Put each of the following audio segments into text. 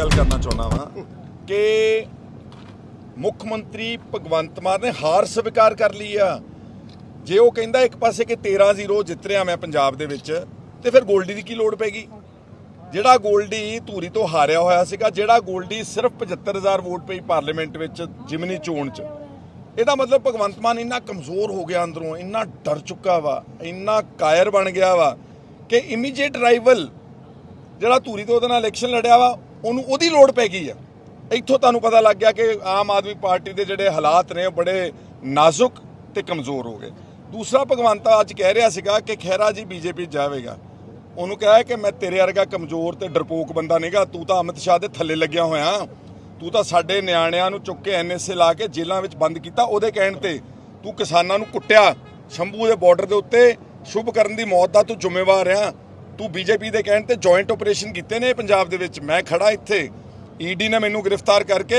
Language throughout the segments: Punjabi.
ਗੱਲ ਕਰਨਾ ਚਾਹੁੰਦਾ ਵਾਂ ਕਿ ਮੁੱਖ ਮੰਤਰੀ ਭਗਵੰਤ ਮਾਨ ਨੇ ਹਾਰ ਸਵੀਕਾਰ ਕਰ ਲਈ ਆ। ਜੇ ਉਹ ਕਹਿੰਦਾ ਇੱਕ ਪਾਸੇ ਕਿ 13-0 ਜਿੱਤ ਰਿਹਾ ਮੈਂ ਪੰਜਾਬ ਦੇ ਵਿੱਚ, ਤੇ ਫਿਰ ਗੋਲਡੀ ਦੀ ਕੀ ਲੋੜ ਪੈਗੀ? ਜਿਹੜਾ ਗੋਲਡੀ ਧੂਰੀ ਤੋਂ ਹਾਰਿਆ ਹੋਇਆ ਸੀਗਾ, ਜਿਹੜਾ ਗੋਲਡੀ ਸਿਰਫ 75000 ਵੋਟ ਪਈ ਪਾਰਲੀਮੈਂਟ ਵਿੱਚ ਜਿਮਨੀ ਚੋਣ 'ਚ, ਇਹਦਾ ਮਤਲਬ ਭਗਵੰਤ ਮਾਨ ਇੰਨਾ ਕਮਜ਼ੋਰ ਹੋ ਗਿਆ ਅੰਦਰੋਂ, ਇੰਨਾ ਡਰ ਚੁੱਕਾ ਵਾ, ਇੰਨਾ ਕਾਇਰ ਬਣ ਗਿਆ ਵਾ ਕਿ ਇਮੀਡੀਏਟ ਰਾਈਵਲ ਜਿਹੜਾ ਧੂਰੀ ਤੋਂ ਉਹਦੇ ਨਾਲ ਇਲੈਕਸ਼ਨ ਲੜਿਆ ਵਾ ਉਹਨੂੰ ਉਹਦੀ ਲੋੜ ਪੈ ਗਈ ਆ। ਇੱਥੋਂ ਤੁਹਾਨੂੰ ਪਤਾ ਲੱਗ ਗਿਆ ਕਿ ਆਮ ਆਦਮੀ ਪਾਰਟੀ ਦੇ ਜਿਹੜੇ ਹਾਲਾਤ ਨੇ ਉਹ ਬੜੇ ਨਾਜ਼ੁਕ ਤੇ ਕਮਜ਼ੋਰ ਹੋ ਗਏ। ਦੂਸਰਾ ਭਗਵੰਤ ਅੱਜ ਕਹਿ ਰਿਹਾ ਸੀਗਾ ਕਿ ਖਹਿਰਾ ਜੀ ਬੀਜੇਪੀ ਜਾਵੇਗਾ। ਉਹਨੂੰ ਕਿਹਾ ਕਿ ਮੈਂ ਤੇਰੇ ਵਰਗਾ ਕਮਜ਼ੋਰ ਤੇ ਡਰਪੋਕ ਬੰਦਾ ਨਹੀਂਗਾ, ਤੂੰ ਤਾਂ ਅਮਿਤ ਸ਼ਾਹ ਦੇ ਥੱਲੇ ਲੱਗਿਆ ਹੋਇਆ। ਤੂੰ ਤਾਂ ਸਾਡੇ ਨਿਆਣਿਆਂ ਨੂੰ ਚੁੱਕ ਕੇ ਐਨਐਸਏ ਲਾ ਕੇ ਜੇਲ੍ਹਾਂ ਵਿੱਚ ਬੰਦ ਕੀਤਾ ਉਹਦੇ ਕਹਿਣ ਤੇ। ਤੂੰ ਕਿਸਾਨਾਂ ਨੂੰ ਕੁੱਟਿਆ, ਸ਼ੰਭੂ ਦੇ ਬਾਰਡਰ ਦੇ ਉੱਤੇ। ਸ਼ੁਭ ਕਰਨ ਦੀ ਮੌਤ ਦਾ ਤੂੰ ਜ਼ਿੰਮੇਵਾਰ ਆ। ਤੂੰ ਬੀਜੇਪੀ ਦੇ ਕਹਿਣ ਤੇ ਜੁਆਇੰਟ ਆਪਰੇਸ਼ਨ ਕੀਤੇ ਨੇ ਪੰਜਾਬ ਦੇ ਵਿੱਚ। ਮੈਂ ਖੜਾ ਇੱਥੇ। ਈਡੀ ਨੇ ਮੈਨੂੰ ਗ੍ਰਿਫਤਾਰ ਕਰਕੇ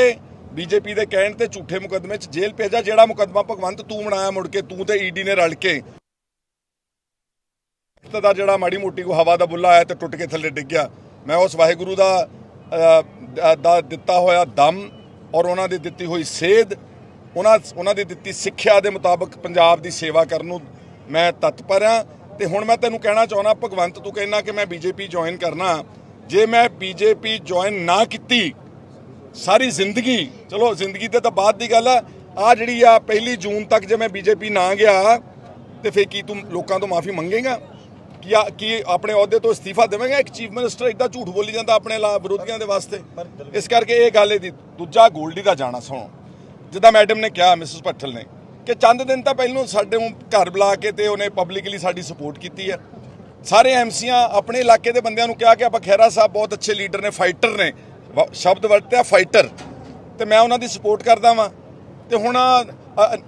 ਬੀਜੇਪੀ ਦੇ ਕਹਿਣ ਤੇ ਝੂਠੇ ਮੁਕੱਦਮੇ 'ਚ ਜੇਲ੍ਹ ਭੇਜਿਆ, ਜਿਹੜਾ ਮੁਕੱਦਮਾ ਭਗਵੰਤ ਤੂੰ ਬਣਾਇਆ ਮੁੜ ਕੇ, ਤੂੰ ਤੇ ਈਡੀ ਨੇ ਰਲ ਕੇ। ਦਾ ਜਿਹੜਾ ਮਾੜੀ ਮੋਟੀ ਕੋ ਹਵਾ ਦਾ ਬੁੱਲਾ ਆਇਆ ਤੇ ਟੁੱਟ ਕੇ ਥੱਲੇ ਡਿੱਗ ਗਿਆ। ਮੈਂ ਉਸ ਵਾਹਿਗੁਰੂ ਦਾ ਦਾ ਦਿੱਤਾ ਹੋਇਆ ਦਮ ਔਰ ਉਹਨਾਂ ਦੀ ਦਿੱਤੀ ਹੋਈ ਸੇਧ, ਉਹਨਾਂ ਉਹਨਾਂ ਦੀ ਦਿੱਤੀ ਸਿੱਖਿਆ ਦੇ ਮੁਤਾਬਕ ਪੰਜਾਬ ਦੀ ਸੇਵਾ ਕਰਨ ਨੂੰ ਮੈਂ ਤਤਪਰ ਹਾਂ। ਤੇ ਹੁਣ ਮੈਂ ਤੈਨੂੰ ਕਹਿਣਾ ਚਾਹੁੰਦਾ, ਭਗਵੰਤ, ਤੂੰ ਕਹਿਣਾ ਕਿ ਮੈਂ ਬੀਜੇਪੀ ਜੁਆਇਨ ਕਰਨਾ। ਜੇ ਮੈਂ ਬੀਜੇਪੀ ਜੁਆਇਨ ਨਾ ਕੀਤੀ, ਸਾਰੀ ਜ਼ਿੰਦਗੀ, ਚਲੋ ਜ਼ਿੰਦਗੀ ਤੇ ਤਾਂ ਬਾਅਦ ਦੀ ਗੱਲ ਆ ਆ ਜਿਹੜੀ ਆ ਪਹਿਲੀ ਜੂਨ ਤੱਕ ਜੇ ਮੈਂ ਬੀਜੇਪੀ ਨਾ ਗਿਆ, ਤੇ ਫੇਰ ਕੀ ਤੂੰ ਲੋਕਾਂ ਤੋਂ ਮਾਫੀ ਮੰਗੇਗਾ? ਕੀ ਆ- ਕੀ ਆਪਣੇ ਅਹੁਦੇ ਤੋਂ ਅਸਤੀਫਾ ਦੇਵੇਂਗਾ? ਇੱਕ ਚੀਫ ਮਿਨਿਸਟਰ ਇਦਾਂ ਝੂਠ ਬੋਲੀ ਜਾਂਦਾ ਆਪਣੇ ਲਾ, ਵਿਰੋਧੀਆਂ ਦੇ ਵਾਸਤੇ? ਇਸ ਕਰਕੇ ਇਹ ਗੱਲ ਇਹਦੀ, ਦੂਜਾ ਗੋਲਡੀ ਦਾ ਜਾਣਾ, ਸੁਣੋ। ਜਿੱਦਾਂ ਮੈਡਮ ਨੇ ਕਿਹਾ ਮਿਸਿਸ ਭੱਠਲ ਨੇ ਕਿ ਚੰਦ ਦਿਨ ਤਾਂ ਪਹਿਲੋਂ ਸਾਡੇ ਘਰ ਬੁਲਾ ਕੇ ਤੇ ਉਹਨੇ ਪਬਲਿਕਲੀ ਸਾਡੀ ਸਪੋਰਟ ਕੀਤੀ ਹੈ। ਸਾਰੇ ਐਮਸੀਆਂ ਆਪਣੇ ਇਲਾਕੇ ਦੇ ਬੰਦਿਆਂ ਨੂੰ ਕਿਹਾ ਕਿ ਆਪਾਂ ਖਹਿਰਾ ਸਾਹਿਬ ਬਹੁਤ ਅੱਛੇ ਲੀਡਰ ਨੇ ਫਾਈਟਰ ਨੇ। ਵ- ਸ਼ਬਦ ਵਰਤਿਆ ਫਾਈਟਰ ਤੇ ਮੈਂ ਉਹਨਾਂ ਦੀ ਸਪੋਰਟ ਕਰਦਾ ਵਾਂ। ਤੇ ਹੁਣ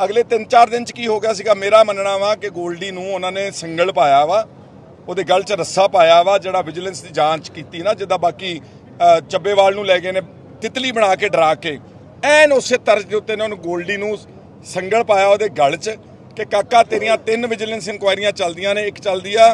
ਅਗਲੇ 3-4 ਦਿਨ ਚ ਕੀ ਹੋ ਗਿਆ ਸੀਗਾ, ਮੇਰਾ ਮੰਨਣਾ ਵਾ ਕਿ ਗੋਲਡੀ ਨੂੰ ਉਹਨਾਂ ਨੇ ਸੰਗਲ ਪਾਇਆ ਵਾ। ਉਹਦੇ ਗਲ 'ਚ ਰੱਸਾ ਪਾਇਆ ਵਾ, ਜਿਹੜਾ ਵਿਜੀਲੈਂਸ ਦੀ ਜਾਂਚ ਕੀਤੀ ਨਾ, ਜਿੱਦਾਂ ਬਾਕੀ ਚੱਬੇਵਾਲ ਨੂੰ ਲੈ ਗਏ ਨੇ, ਤਿਤਲੀ ਬਣਾ ਕੇ ਡਰਾ ਕੇ। ਐਨ ਉਸੇ ਤਰਜ਼ ਦੇ ਉੱਤੇ ਨੇ ਉਹਨੂੰ ਗੋਲਡੀ ਨੂੰ ਸੰਗਲ ਪਾਇਆ ਉਹਦੇ ਗਲ 'ਚ ਕਿ ਕਾਕਾ ਤੇਰੀਆਂ ਤਿੰਨ ਵਿਜੀਲੈਂਸ ਇਨਕੁਆਇਰੀਆਂ ਚੱਲਦੀਆਂ ਨੇ ਇੱਕ ਚੱਲਦੀ ਆ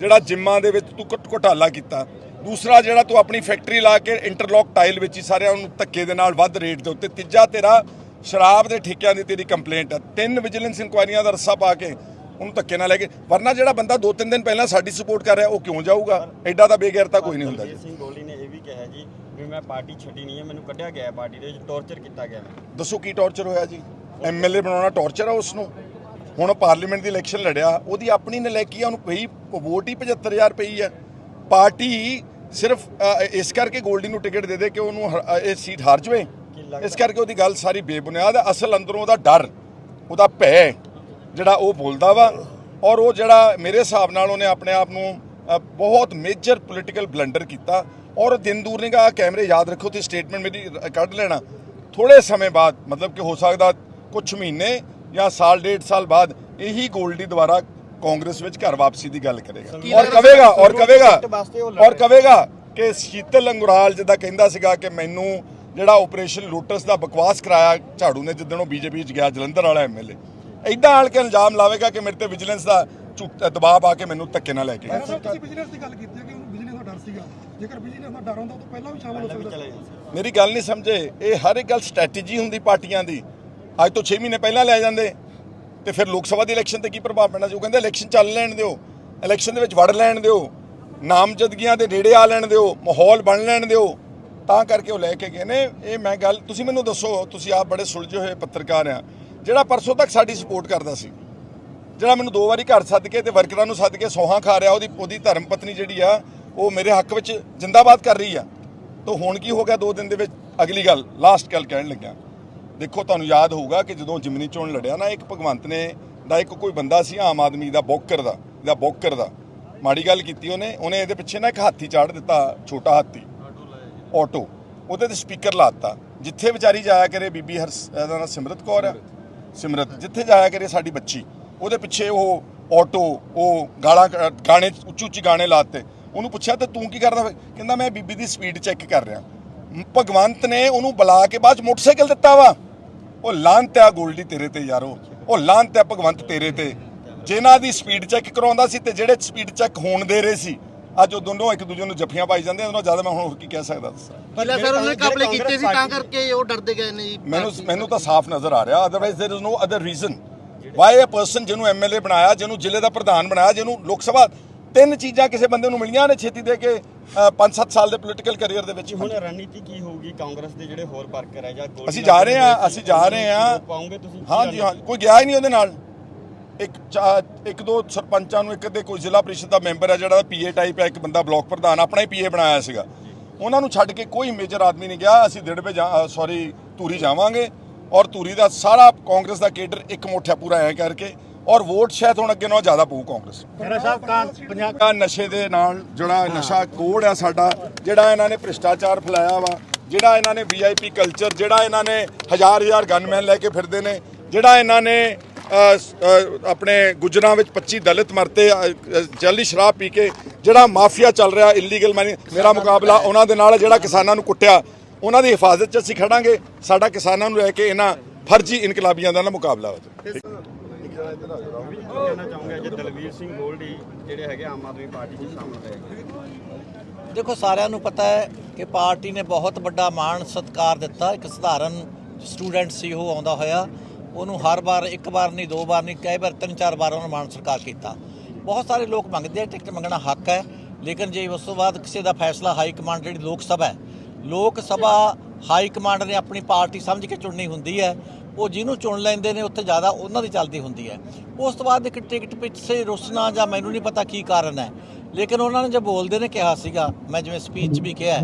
ਜਿਹੜਾ ਜਿੰਮਾਂ ਦੇ ਵਿੱਚ ਤੂੰ ਘੁੱਟ ਘੁਟਾਲਾ ਕੀਤਾ। ਦੂਸਰਾ ਜਿਹੜਾ ਤੂੰ ਆਪਣੀ ਫੈਕਟਰੀ ਲਾ ਕੇ ਇੰਟਰਲੌਕ ਟਾਈਲ ਵਿੱਚ ਹੀ ਸਾਰਿਆਂ ਨੂੰ ਧੱਕੇ ਦੇ ਨਾਲ ਵੱਧ ਰੇਟ ਦੇ ਉੱਤੇ। ਤੀਜਾ ਤੇਰਾ ਸ਼ਰਾਬ ਦੇ ਠੇਕਿਆਂ ਦੀ ਤੇਰੀ ਕੰਪਲੇਂਟ ਹੈ ਤਿੰਨ ਵਿਜੀਲੈਂਸ ਇਨਕੁਆਇਰੀਆਂ ਦਾ ਰੱਸਾ ਪਾ ਕੇ ਉਹਨੂੰ ਧੱਕੇ ਨਾਲ ਲੈ ਕੇ ਵਰਨਾ ਜਿਹੜਾ ਬੰਦਾ ਦੋ ਤਿੰਨ ਦਿਨ ਪਹਿਲਾਂ ਸਾਡੀ ਸਪੋਰਟ ਕਰ ਰਿਹਾ ਉਹ ਕਿਉਂ ਜਾਊਗਾ? ਐਡਾ ਤਾਂ ਬੇਗੈਰਤਾ ਕੋਈ ਨਹੀਂ ਹੁੰਦਾ ਜੀ। ਸਿੰਘ ਗੋਲੀ ਨੇ ਇਹ ਵੀ ਕਿਹਾ ਜੀ ਵੀ ਮੈਂ ਪਾਰਟੀ ਛੱਡੀ ਨਹੀਂ ਹੈ ਮੈਨੂੰ ਕੱਢਿਆ ਗਿਆ ਹੈ ਪਾਰਟੀ ਦੇ ਵਿੱਚ ਟੌਰਚਰ ਕੀਤਾ ਗਿਆ ਦੱਸੋ ਕੀ ਟੌਰਚਰ ਹੋਇਆ ਜੀ? ਐਮਐਲਏ ਬਣਾਉਣਾ ਟੌਰਚਰ ਆ ਉਸ ਨੂੰ ਹੁਣ ਪਾਰਲੀਮੈਂਟ ਦੀ ਇਲੈਕਸ਼ਨ ਲੜਿਆ ਉਹਦੀ ਆਪਣੀ ਨਲਾਇਕੀ ਆ ਉਹਨੂੰ ਪਈ ਵੋਟ ਹੀ 75000 ਪਈ ਹੈ। ਪਾਰਟੀ ਸਿਰਫ ਅ, ਇਸ ਕਰਕੇ ਗੋਲਡੀ ਨੂੰ ਟਿਕਟ ਦੇ ਦੇ ਕਿ ਉਹਨੂੰ ਹ- ਅ, ਇਹ ਸੀਟ ਹਾਰ ਜਵੇ। ਇਸ ਕਰਕੇ ਉਹਦੀ ਗੱਲ ਸਾਰੀ ਬੇਬੁਨਿਆਦ ਹੈ। ਅਸਲ ਅੰਦਰੋਂ ਉਹਦਾ ਡਰ ਉਹਦਾ ਭੈ ਜਿਹੜਾ ਉਹ ਬੋਲਦਾ ਵਾ। ਔਰ ਉਹ ਜਿਹੜਾ ਮੇਰੇ ਹਿਸਾਬ ਨਾਲ ਉਹਨੇ ਆਪਣੇ ਆਪ ਨੂੰ ਅ, ਬਹੁਤ ਮੇਜਰ ਪੋਲੀਟੀਕਲ ਬਲੰਡਰ ਕੀਤਾ। ਔਰ ਦਿਨ ਦੂਰ ਨਿਗਾ ਕੈਮਰੇ ਯਾਦ ਰੱਖੋ ਤੇ ਸਟੇਟਮੈਂਟ ਮੇਰੀ ਰ- ਕੱਢ ਲੈਣਾ। ਥੋੜੇ ਸਮੇਂ ਬਾਅਦ ਮਤਲਬ ਕਿ ਹੋ ਸਕਦਾ ਕੁਝ ਮਹੀਨੇ ਜਾਂ ਸਾਲ ਡੇਢ ਸਾਲ ਬਾਅਦ ਇਹੀ ਗੋਲਡੀ ਦੁਆਰਾ ਕਾਂਗਰਸ ਵਿੱਚ ਘਰ ਵਾਪਸੀ ਦੀ ਗੱਲ ਕਰੇਗਾ। ਔਰ ਕਵੇਗਾ ਔਰ ਕਵੇਗਾ ਔਰ ਕਵੇਗਾ ਕਿ ਸ਼ੀਤਲ ਅੰਗੁਰਾਲ ਜਿੱਦਾਂ ਕਹਿੰਦਾ ਸੀਗਾ ਕਿ ਮੈਨੂੰ ਜਿਹੜਾ ਆਪਰੇਸ਼ਨ ਲੋਟਸ ਦਾ ਬਕਵਾਸ ਕਰਾਇਆ ਝਾੜੂ ਨੇ ਜਿੱਦਣ ਉਹ ਬੀਜੇਪੀ ਚ ਗਿਆ ਜਲੰਧਰ ਵਾਲਾ ਐਮਐਲਏ ਐਦਾਂ ਆਲ ਕੇ ਇਲਜ਼ਾਮ ਲਾਵੇਗਾ ਕਿ ਮੇਰੇ ਤੇ ਵਿਜੀਲੈਂਸ ਦਾ ਝੂਠ ਦਬਾਅ ਪਾ ਕੇ ਮੈਨੂੰ ਧੱਕੇ ਨਾਲ ਲੈ ਕੇ ਪਰ ਸਾਹਿਬ ਤੁਸੀਂ ਬਿਜ਼ਨਸ ਦੀ ਗੱਲ ਕੀਤੀ ਹੈ ਕਿ ਉਹਨੂੰ ਬਿਜ਼ਨਸ ਦਾ ਡਰ ਸੀਗਾ। ਜੇਕਰ ਬਿਜ਼ਨਸ ਦਾ ਡਰ ਹੁੰਦਾ ਤਾਂ ਪਹਿਲਾਂ ਵੀ ਸ਼ਾਮਲ ਹੋ ਸਕਦਾ। ਚਲੇ ਜਾਂਦੇ ਮੇਰੀ ਗੱਲ ਨਹੀਂ ਸਮਝੇ। ਇਹ ਹਰ ਇੱਕ ਗੱਲ ਸਟ੍ਰੈਟਜੀ ਹੁੰਦੀ ਪਾਰਟੀਆਂ ਦੀ। ਅੱਜ ਤੋਂ 6 ਮਹੀਨੇ ਪਹਿਲਾਂ ਲੈ ਜਾਂਦੇ। ਤੇ ਫਿਰ ਲੋਕ ਸਭਾ ਦੀ ਇਲੈਕਸ਼ਨ ਤੇ ਕੀ ਪ੍ਰਭਾਵ ਪੈਣਾ ਸੀ? ਉਹ ਕਹਿੰਦੇ ਇਲੈਕਸ਼ਨ ਚੱਲ ਲੈਣ ਦਿਓ। ਇਲੈਕਸ਼ਨ ਦੇ ਵਿੱਚ ਵੜ ਲੈਣ ਦਿਓ। ਨਾਮਜ਼ਦਗੀਆਂ ਦੇ ਨੇੜੇ ਆ ਲੈਣ ਦਿਓ। ਮਾਹੌਲ ਬਣ ਲੈਣ ਦਿਓ। ਤਾਂ ਕਰਕੇ ਉਹ ਲੈ ਕੇ ਗਏ ਨੇ। ਇਹ ਮੈਂ ਗੱਲ, ਤੁਸੀਂ ਮੈਨੂੰ ਦੱਸੋ, ਤੁਸੀਂ ਆਪ ਬੜੇ ਸੁਲਝੇ ਹੋਏ ਪੱਤਰਕਾਰ ਆ। ਜਿਹੜਾ ਪਰਸੋਂ ਤੱਕ ਸਾਡੀ ਸਪੋਰਟ ਕਰਦਾ ਸੀ, ਜਿਹੜਾ ਮੈਨੂੰ ਦੋ ਵਾਰੀ ਘਰ ਸੱਦ ਕੇ ਤੇ ਵਰਕਰਾਂ ਨੂੰ ਸੱਦ ਕੇ ਸੋਹਾਂ ਖਾ ਰਿਹਾ, ਉਹਦੀ ਉਹਦੀ ਧਰਮ ਪਤਨੀ ਜਿਹੜੀ ਆ, ਉਹ ਮੇਰੇ ਹੱਕ ਵਿੱਚ ਜਿੰਦਾਬਾਦ ਕਰ ਰਹੀ ਆ। ਤਾਂ ਹੁਣ ਕੀ ਹੋ ਗਿਆ ਦੋ ਦਿਨ ਦੇ ਵਿੱਚ? ਅਗਲੀ ਗੱਲ ਲਾਸਟ ਗੱਲ ਕਹਿਣ ਲੱਗਿਆ। ਦੇਖੋ, ਤੁਹਾਨੂੰ ਯਾਦ ਹੋਊਗਾ ਕਿ ਜਦੋਂ ਜਿਮਨੀ ਚੋਣ ਲੜਿਆ ਨਾ, ਇੱਕ ਭਗਵੰਤ ਨੇ ਦਾ ਇੱਕ ਕੋਈ ਬੰਦਾ ਸੀ, ਆਮ ਆਦਮੀ ਦਾ ਬੋਕਰ ਦਾ ਦਾ ਬੋਕਰ ਦਾ। ਮਾੜੀ ਗੱਲ ਕੀਤੀ ਉਹਨੇ ਉਹਨੇ ਇਹਦੇ ਪਿੱਛੇ ਨਾ ਇੱਕ ਹਾਥੀ ਚਾੜ ਦਿੱਤਾ, ਛੋਟਾ ਹਾਥੀ। ਆਟੋ। ਉਹਦੇ ਤੇ ਸਪੀਕਰ ਲਾਤਾ ਜਿੱਥੇ ਵਿਚਾਰੀ ਜਾਇਆ ਕਰੇ ਬੀਬੀ ਹਰ ਇਹਦਾ ਨਾਂ ਸਿਮਰਤ ਕੌਰ ਆ ਸਿਮਰਤ। ਜਿੱਥੇ ਜਾਇਆ ਕਰੇ ਸਾਡੀ ਬੱਚੀ। ਉਹਦੇ ਪਿੱਛੇ ਉਹ ਆਟੋ, ਉਹ ਗਾਲਾਂ ਗਾਣੇ, ਉੱਚੀ ਉੱਚੀ ਗਾਣੇ ਲਾਤੇ ਉਹਨੂੰ ਪੁੱਛਿਆ, ਤੇ ਤੂੰ ਕੀ ਕਰਦਾ ਕਹਿੰਦਾ, ਮੈਂ ਬੀਬੀ ਦੀ ਸਪੀਡ ਚੈੱਕ ਕਰ ਰਿਹਾ। ਭਗਵੰਤ ਨੇ ਉਹਨੂੰ ਬੁਲਾ ਕੇ ਬਾਅਦ ਚ ਮੋਟਰਸਾਈਕਲ ਦਿੱਤਾ ਵਾ। ਉਹ ਲਾਂਤ ਆ ਗੋਲਡੀ ਤੇਰੇ ਤੇ ਯਾਰੋ। ਉਹ ਲਾਂਤ ਆ ਭਗਵੰਤ ਤੇਰੇ ਤੇ। ਜਿਨ੍ਹਾਂ ਦੀ ਸਪੀਡ ਚੈੱਕ ਕਰਾਉਂਦਾ ਸੀ ਤੇ ਜਿਹੜੇ ਸਪੀਡ ਚੈੱਕ ਹੋਣ ਦੇ ਰਹੇ ਸੀ ਅੱਜ ਉਹ ਦੋਨੋਂ ਇੱਕ ਦੂਜੇ ਨੂੰ ਜੱਫੀਆਂ ਪਾਈ ਜਾਂਦੇ ਉਹਨਾਂ ਜ਼ਿਆਦਾ ਮੈਂ ਹੁਣ ਹੋਰ ਕੀ ਕਹਿ ਸਕਦਾ ਦੱਸਾਂ। ਪਹਿਲਾਂ ਸਰ ਉਹਨੇ ਕਾਂਗਰਸ ਕੀਤੇ ਸੀ ਤਾਂ ਕਰਕੇ ਉਹ ਡਰਦੇ ਗਏ ਨੇ ਜੀ। ਮੈਨੂੰ ਮੈਨੂੰ ਤਾਂ ਸਾਫ਼ ਨਜ਼ਰ ਆ ਰਿਹਾ। Otherwise there is no other reason why a person ਜਿਹਨੂੰ ਐਮਐਲਏ ਬਣਾਇਆ ਜਿਹਨੂੰ ਜ਼ਿਲ੍ਹੇ ਦਾ ਪ੍ਰਧਾਨ ਬਣਾਇਆ ਜਿਹਨੂੰ ਲੋਕ ਸਭਾ ਤਿੰਨ ਚੀਜ਼ਾਂ ਕਿਸੇ ਬੰਦੇ ਨੂੰ ਮਿਲੀਆਂ ਨੇ ਛੇਤੀ ਦੇ ਕੇ 5-7 ਸਾਲ ਦੇ ਪੋਲੀਟੀਕਲ ਕੈਰੀਅਰ ਦੇ ਵਿੱਚ ਹੁਣ ਰਣਨੀਤੀ ਕੀ ਹੋਊਗੀ ਕਾਂਗਰਸ ਦੇ ਜਿਹੜੇ ਹੋਰ ਵਰਕਰ ਹੈ ਜਾਂ ਅਸੀਂ ਜਾ ਰਹੇ ਹਾਂ, ਨਾਲ ਅਸੀਂ ਜਾ ਰਹੇ ਹਾਂ। ਪਾਉਂਗੇ ਤੁਸੀਂ ਹਾਂ ਜੀ ਹਾਂ ਕੋਈ ਗਿਆ ਹੀ ਨਹੀਂ ਉਹਦੇ ਨਾਲ। ਇੱਕ ਇੱਕ ਦੋ ਸਰਪੰਚਾਂ ਨੂੰ ਇੱਕ ਦੇ ਕੋਈ ਜ਼ਿਲ੍ਹਾ ਪ੍ਰੀਸ਼ਦ ਦਾ ਮੈਂਬਰ ਹੈ ਜਿਹੜਾ ਪੀਏ ਟਾਈਪ ਹੈ ਇੱਕ ਬੰਦਾ ਬਲਾਕ ਪ੍ਰਧਾਨ ਆਪਣਾ ਹੀ ਪੀਏ ਬਣਾਇਆ ਸੀਗਾ। ਉਹਨਾਂ ਨੂੰ ਛੱਡ ਕੇ ਕੋਈ ਮੇਜਰ ਆਦਮੀ ਨਹੀਂ ਗਿਆ। ਅਸੀਂ ਦਿੜਬੇ ਸੌਰੀ ਧੂਰੀ ਜਾਵਾਂਗੇ। ਔਰ ਧੂਰੀ ਦਾ ਸਾਰਾ ਕਾਂਗਰਸ ਦਾ ਕੇਡਰ ਇੱਕ ਮੋਠਾ ਪੂਰਾ ਐ ਕਰਕੇ ਔਰ ਵੋਟ ਸ਼ਾਇਦ ਹੁਣ ਅੱਗੇ ਨਾਲੋਂ ਜ਼ਿਆਦਾ ਪਊ ਕਾਂਗਰਸ। ਖਹਿਰਾ ਸਾਹਿਬ ਕਾਂ ਪੰਜਾਬ ਆ ਨਸ਼ੇ ਦੇ ਨਾਲ ਜਿਹੜਾ ਨਸ਼ਾ ਕੋਡ ਆ ਸਾਡਾ ਜਿਹੜਾ ਇਹਨਾਂ ਨੇ ਭ੍ਰਿਸ਼ਟਾਚਾਰ ਫੈਲਾਇਆ ਵਾ ਜਿਹੜਾ ਇਹਨਾਂ ਨੇ ਵੀਆਈਪੀ ਕਲਚਰ ਜਿਹੜਾ ਇਹਨਾਂ ਨੇ ਹਜ਼ਾਰ ਹਜ਼ਾਰ ਗਨਮੈਨ ਲੈ ਕੇ ਫਿਰਦੇ ਨੇ ਜਿਹੜਾ ਇਹਨਾਂ ਨੇ ਆਪਣੇ ਗੁਜਰਾਂ ਵਿੱਚ 25 ਦਲਿਤ ਮਰਤੇ ਜੈਲੀ ਸ਼ਰਾਬ ਪੀ ਕੇ ਜਿਹੜਾ ਮਾਫੀਆ ਚੱਲ ਰਿਹਾ ਇਲੀਗਲ ਮਨੀ ਮੇਰਾ ਮੁਕਾਬਲਾ ਉਹਨਾਂ ਦੇ ਨਾਲ ਜਿਹੜਾ ਕਿਸਾਨਾਂ ਨੂੰ ਕੁੱਟਿਆ ਉਹਨਾਂ ਦੀ ਹਿਫਾਜ਼ਤ 'ਚ ਅਸੀਂ ਖੜਾਂਗੇ ਸਾਡਾ ਕਿਸਾਨਾਂ ਨੂੰ ਲੈ ਕੇ ਇਹਨਾਂ ਫਰਜ਼ੀ ਇਨਕਲਾਬੀਆਂ ਦਾ ਨਾ ਮੁਕਾਬਲਾ ਹੋਵੇ ਕਹਿਣਾ ਚਾਹੂੰਗਾ ਜੇ ਦਲਵੀਰ ਸਿੰਘ ਗੋਲਡੀ ਜਿਹੜੇ ਹੈਗੇ ਆਮ ਆਦਮੀ ਪਾਰਟੀ 'ਚ ਸ਼ਾਮਲ ਹੋਏ ਦੇਖੋ ਸਾਰਿਆਂ ਨੂੰ ਪਤਾ ਹੈ ਕਿ ਪਾਰਟੀ ਨੇ ਬਹੁਤ ਵੱਡਾ ਮਾਣ ਸਤਿਕਾਰ ਦਿੱਤਾ। ਇੱਕ ਸਧਾਰਨ ਸਟੂਡੈਂਟ ਸੀ ਉਹ ਆਉਂਦਾ ਹੋਇਆ। ਉਹਨੂੰ ਹਰ ਵਾਰ ਇੱਕ ਵਾਰ ਨਹੀਂ ਦੋ ਵਾਰ ਨਹੀਂ ਕਈ ਵਾਰ ਤਿੰਨ ਚਾਰ ਵਾਰ ਉਹਨੂੰ ਮਾਣ ਸਤਿਕਾਰ ਕੀਤਾ। ਬਹੁਤ ਸਾਰੇ ਲੋਕ ਮੰਗਦੇ ਆ ਟਿਕਟ ਮੰਗਣਾ ਹੱਕ ਹੈ। ਲੇਕਿਨ ਜੇ ਉਸ ਤੋਂ ਬਾਅਦ ਕਿਸੇ ਦਾ ਫੈਸਲਾ ਹਾਈ ਕਮਾਂਡ ਜਿਹੜੀ ਲੋਕ ਸਭਾ ਹੈ ਲੋਕ ਸਭਾ ਹਾਈ ਕਮਾਂਡ ਨੇ ਆਪਣੀ ਪਾਰਟੀ ਸਮਝ ਕੇ ਚੁਣਨੀ ਹੁੰਦੀ ਹੈ। ਉਹ ਜਿਹਨੂੰ ਚੁਣ ਲੈਂਦੇ ਨੇ, ਉੱਥੇ ਜ਼ਿਆਦਾ ਉਹਨਾਂ ਦੀ ਚੱਲਦੀ ਹੁੰਦੀ ਹੈ। ਉਸ ਤੋਂ ਬਾਅਦ ਇੱਕ ਟਿਕਟ ਪਿੱਛੇ ਰੁੱਸਣਾ ਜਾਂ ਮੈਨੂੰ ਨਹੀਂ ਪਤਾ ਕੀ ਕਾਰਨ ਹੈ। ਲੇਕਿਨ ਉਹਨਾਂ ਨੇ ਜੋ ਬੋਲਦੇ ਨੇ, ਕਿਹਾ ਸੀਗਾ, ਮੈਂ ਜਿਵੇਂ ਸਪੀਚ ਵੀ ਕਿਹਾ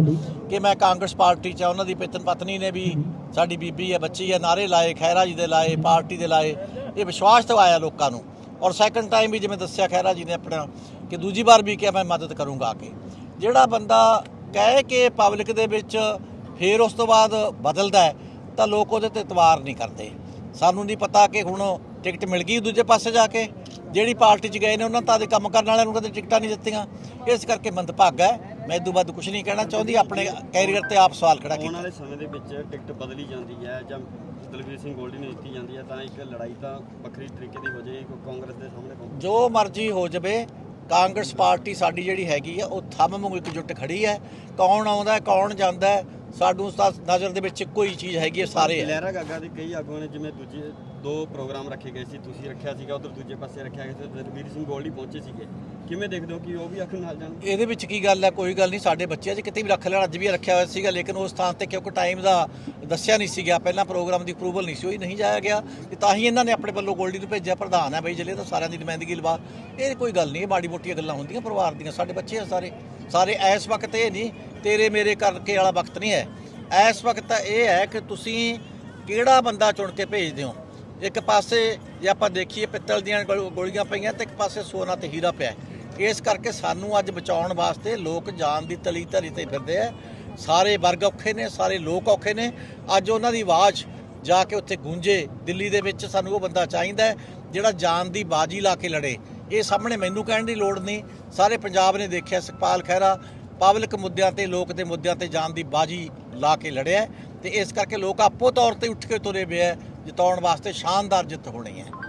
ਕਿ ਮੈਂ ਕਾਂਗਰਸ ਪਾਰਟੀ 'ਚ ਉਹਨਾਂ ਦੀ ਪਿਤਨ ਪਤਨੀ ਨੇ ਵੀ ਸਾਡੀ ਬੀਬੀ ਹੈ, ਬੱਚੀ ਹੈ, ਨਾਰੇ ਲਾਏ ਖੈਰਾ ਜੀ ਦੇ ਲਾਏ, ਪਾਰਟੀ ਦੇ ਲਾਏ। ਇਹ ਵਿਸ਼ਵਾਸ ਦਿਵਾਇਆ ਲੋਕਾਂ ਨੂੰ। ਔਰ ਸੈਕੰਡ ਟਾਈਮ ਵੀ ਜਿਵੇਂ ਦੱਸਿਆ ਖੈਰਾ ਜੀ ਨੇ ਆਪਣਾ ਕਿ ਦੂਜੀ ਵਾਰ ਵੀ ਕਿਹਾ, ਮੈਂ ਮਦਦ ਕਰੂੰਗਾ ਆ ਕੇ। ਜਿਹੜਾ ਬੰਦਾ ਕਹਿ ਕੇ ਪਬਲਿਕ ਦੇ ਵਿੱਚ ਫਿਰ ਉਸ ਤੋਂ ਬਾਅਦ ਬਦਲਦਾ ਹੈ ਤਾਂ ਲੋਕ ਉਹਦੇ ਤੇ ਇਤਬਾਰ ਨਹੀਂ ਕਰਦੇ। ਸਾਨੂੰ ਨਹੀਂ ਪਤਾ ਕਿ ਹੁਣ ਟਿਕਟ ਮਿਲ ਗਈ ਦੂਜੇ ਪਾਸੇ ਜਾ ਕੇ। ਜਿਹੜੀ ਪਾਰਟੀ 'ਚ ਗਏ ਨੇ ਉਹਨਾਂ ਤਾਂ ਦੇ ਕੰਮ ਕਰਨ ਵਾਲਿਆਂ ਨੂੰ ਕਦੇ ਟਿਕਟਾਂ ਨਹੀਂ ਦਿੱਤੀਆਂ। ਇਸ ਕਰਕੇ ਮੰਦਭਾਗਾ ਹੈ। ਮੈਂ ਇਦੋਂ ਵੱਧ ਕੁਝ ਨਹੀਂ ਕਹਿਣਾ ਚਾਹੁੰਦੀ। ਆਪਣੇ ਕੈਰੀਅਰ ਤੇ ਆਪ ਸਵਾਲ ਖੜਾ ਆਉਣ ਕੀਤਾ। ਵਾਲੇ ਸਮੇਂ ਦੇ ਵਿੱਚ ਟਿਕਟ ਬਦਲੀ ਜਾਂਦੀ ਹੈ ਜਾਂ ਦਲਵੀਰ ਸਿੰਘ ਗੋਲਡੀ ਨੂੰ ਦਿੱਤੀ ਜਾਂਦੀ ਹੈ ਤਾਂ ਇੱਕ ਲੜਾਈ ਤਾਂ ਵੱਖਰੀ ਤਰੀਕੇ ਦੀ ਹੋ ਜਾਏਗੀ ਕਾਂਗਰਸ ਦੇ ਸਾਹਮਣੇ ਜੋ ਮਰਜ਼ੀ ਹੋ ਜਾਵੇ ਕਾਂਗਰਸ ਪਾਰਟੀ ਸਾਡੀ ਜਿਹੜੀ ਹੈਗੀ ਆ ਉਹ ਥੰਮ ਵਾਂਗੂ ਇਕਜੁੱਟ ਖੜੀ ਹੈ। ਕੌਣ ਆਉਂਦਾ ਕੌਣ ਜਾਂਦਾ ਸਾਨੂੰ ਤਾਂ ਨਜ਼ਰ ਦੇ ਵਿੱਚ ਹੀ ਚੀਜ਼ ਹੈਗੀ ਹੈ ਸਾਰੇ ਹੈ ਲਹਿਰਾ ਗਾਗਾ ਦੇ ਕਈ ਆਗੂਆਂ ਨੇ ਜਿਵੇਂ ਦੂਜੇ ਦੋ ਪ੍ਰੋਗਰਾਮ ਰੱਖੇ ਗਏ ਸੀ ਤੁਸੀਂ ਰੱਖਿਆ ਸੀਗਾ ਉਧਰ ਦੂਜੇ ਪਾਸੇ ਰੱਖਿਆ ਗਿਆ ਸੀ ਦਲਵੀਰ ਸਿੰਘ ਗੋਲਡੀ ਪਹੁੰਚੇ ਸੀਗੇ। ਕਿਵੇਂ ਦੇਖਦੇ ਹੋ ਕਿ ਉਹ ਵੀ ਅੱਖ ਨਾਲ ਜਾਣ? ਇਹਦੇ ਵਿੱਚ ਕੀ ਗੱਲ ਹੈ ਕੋਈ ਗੱਲ ਨਹੀਂ ਸਾਡੇ ਬੱਚੇ ਅੱਜ ਕਿਤੇ ਵੀ ਰੱਖ ਲੈਣ ਅੱਜ ਵੀ ਰੱਖਿਆ ਹੋਇਆ ਸੀਗਾ ਲੇਕਿਨ ਉਸ ਥਾਂ ਤੇ ਕਿਉਂਕਿ ਟਾਈਮ ਦਾ ਦੱਸਿਆ ਨਹੀਂ ਸੀਗਾ ਪਹਿਲਾਂ ਪ੍ਰੋਗਰਾਮ ਦੀ ਅਪਰੂਵਲ ਨਹੀਂ ਸੀ ਹੋਈ ਨਹੀਂ ਜਾਇਆ ਗਿਆ ਤੇ ਤਾਂ ਹੀ ਇਹਨਾਂ ਨੇ ਆਪਣੇ ਵੱਲੋਂ ਗੋਲਡੀ ਨੂੰ ਭੇਜਿਆ ਪ੍ਰਧਾਨ ਹੈ ਬਈ ਜ਼ਿਲ੍ਹੇ ਦਾ ਸਾਰਿਆਂ ਦੀ ਨੁਮਾਇੰਦਗੀ ਲਵਾ। ਇਹ ਕੋਈ ਗੱਲ ਨਹੀਂ ਇਹ ਮਾੜੀ ਮੋਟੀਆਂ ਗੱਲਾਂ ਹੁੰਦੀਆਂ ਪਰਿਵਾਰ ਦੀਆਂ ਸਾਡੇ ਬੱਚੇ ਆ ਸਾਰੇ ਸਾਰੇ ਇਸ ਵਕਤ ਇਹ ਨਹੀਂ ਤੇਰੇ ਮੇਰੇ ਕਰਕੇ ਵਾਲਾ ਵਕਤ ਨਹੀਂ ਹੈ। ਇਸ ਵਕਤ ਤਾਂ ਇਹ ਹੈ ਕਿ ਤੁਸੀਂ ਕਿਹੜਾ ਬੰਦਾ ਚੁਣ ਕੇ ਭੇਜਦੇ ਹੋ? ਇੱਕ ਪਾਸੇ ਜੇ ਆਪਾਂ ਦੇਖੀਏ ਪਿੱਤਲ ਦੀਆਂ ਗੋਲ- ਗੋਲੀਆਂ ਪਈਆਂ ਤੇ ਇੱਕ ਪਾਸੇ ਸੋਨਾ ਤੇ ਹੀਰਾ ਪਿਆ ਇਸ ਕਰਕੇ ਸਾਨੂੰ ਅੱਜ ਬਚਾਉਣ ਵਾਸਤੇ ਲੋਕ ਜਾਨ ਦੀ ਤਲੀ ਧਰੀ ਤੇ ਫਿਰਦੇ ਆ। ਸਾਰੇ ਵਰਗ ਔਖੇ ਨੇ, ਸਾਰੇ ਲੋਕ ਔਖੇ ਨੇ। ਅੱਜ ਉਹਨਾਂ ਦੀ ਆਵਾਜ਼ ਜਾ ਕੇ ਉੱਥੇ ਗੂੰਜੇ, ਦਿੱਲੀ ਦੇ ਵਿੱਚ ਸਾਨੂੰ ਉਹ ਬੰਦਾ ਚਾਹੀਦਾ ਜਿਹੜਾ ਜਾਨ ਦੀ ਬਾਜੀ ਲਾ ਕੇ ਲੜੇ। ਇਹ ਸਾਹਮਣੇ ਮੈਨੂੰ ਕਹਿਣ ਦੀ ਲੋੜ ਨਹੀਂ। ਸਾਰੇ ਪੰਜਾਬ ਨੇ ਦੇਖਿਆ, ਸੁਖਪਾਲ ਖਹਿਰਾ ਪਬਲਿਕ ਮੁੱਦਿਆਂ ਤੇ, ਲੋਕ ਦੇ ਮੁੱਦਿਆਂ ਤੇ ਜਾਣ ਦੀ ਬਾਜੀ ਲਾ ਕੇ ਲੜਿਆ ਹੈ ਤੇ ਇਸ ਕਰਕੇ ਲੋਕ ਆਪੋ ਤੌਰ ਤੇ ਉੱਠ ਕੇ ਤੁਰੇ ਪਏ ਹੈ, ਜਿਤਾਉਣ ਵਾਸਤੇ ਸ਼ਾਨਦਾਰ ਜਿੱਤ ਹੋਣੀ ਹੈ।